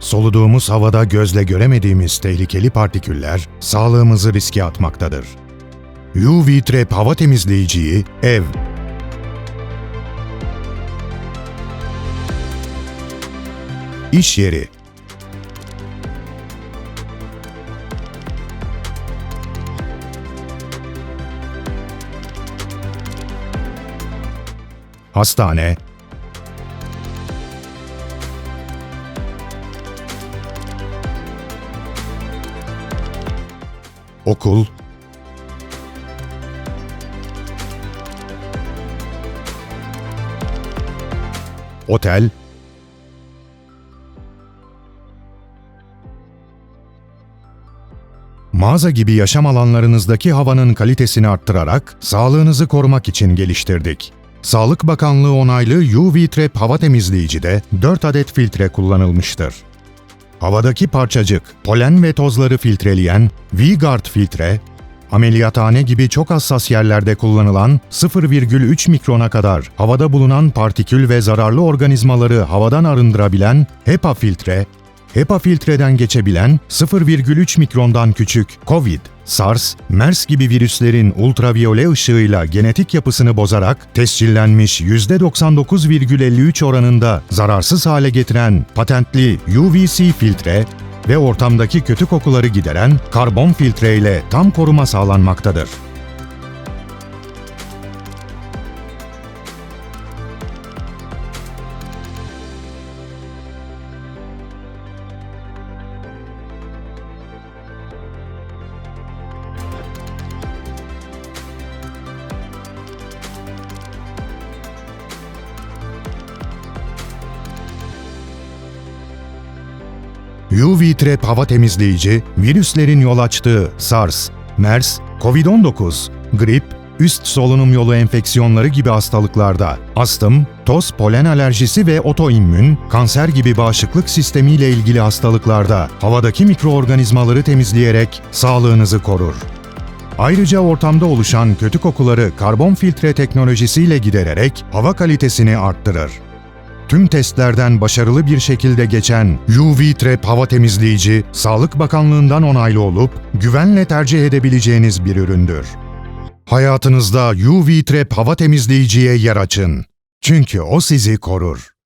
Soluduğumuz havada gözle göremediğimiz tehlikeli partiküller sağlığımızı riske atmaktadır. UV Trap hava temizleyiciyi ev, iş yeri, hastane, okul, otel, mağaza gibi yaşam alanlarınızdaki havanın kalitesini arttırarak sağlığınızı korumak için geliştirdik. Sağlık Bakanlığı onaylı UV Trap hava temizleyicide 4 adet filtre kullanılmıştır. Havadaki parçacık, polen ve tozları filtreleyen V-Guard filtre, ameliyathane gibi çok hassas yerlerde kullanılan 0,3 mikrona kadar havada bulunan partikül ve zararlı organizmaları havadan arındırabilen HEPA filtre, HEPA filtreden geçebilen 0,3 mikrondan küçük COVID, SARS, MERS gibi virüslerin ultraviyole ışığıyla genetik yapısını bozarak tescillenmiş %99,53 oranında zararsız hale getiren patentli UVC filtre ve ortamdaki kötü kokuları gideren karbon filtre ile tam koruma sağlanmaktadır. UV Trap hava temizleyici, virüslerin yol açtığı SARS, MERS, COVID-19, grip, üst solunum yolu enfeksiyonları gibi hastalıklarda, astım, toz polen alerjisi ve otoimmün, kanser gibi bağışıklık sistemiyle ilgili hastalıklarda havadaki mikroorganizmaları temizleyerek sağlığınızı korur. Ayrıca ortamda oluşan kötü kokuları karbon filtre teknolojisiyle gidererek hava kalitesini arttırır. Tüm testlerden başarılı bir şekilde geçen UV Trap hava temizleyici, Sağlık Bakanlığı'ndan onaylı olup güvenle tercih edebileceğiniz bir üründür. Hayatınızda UV Trap hava temizleyiciye yer açın. Çünkü o sizi korur.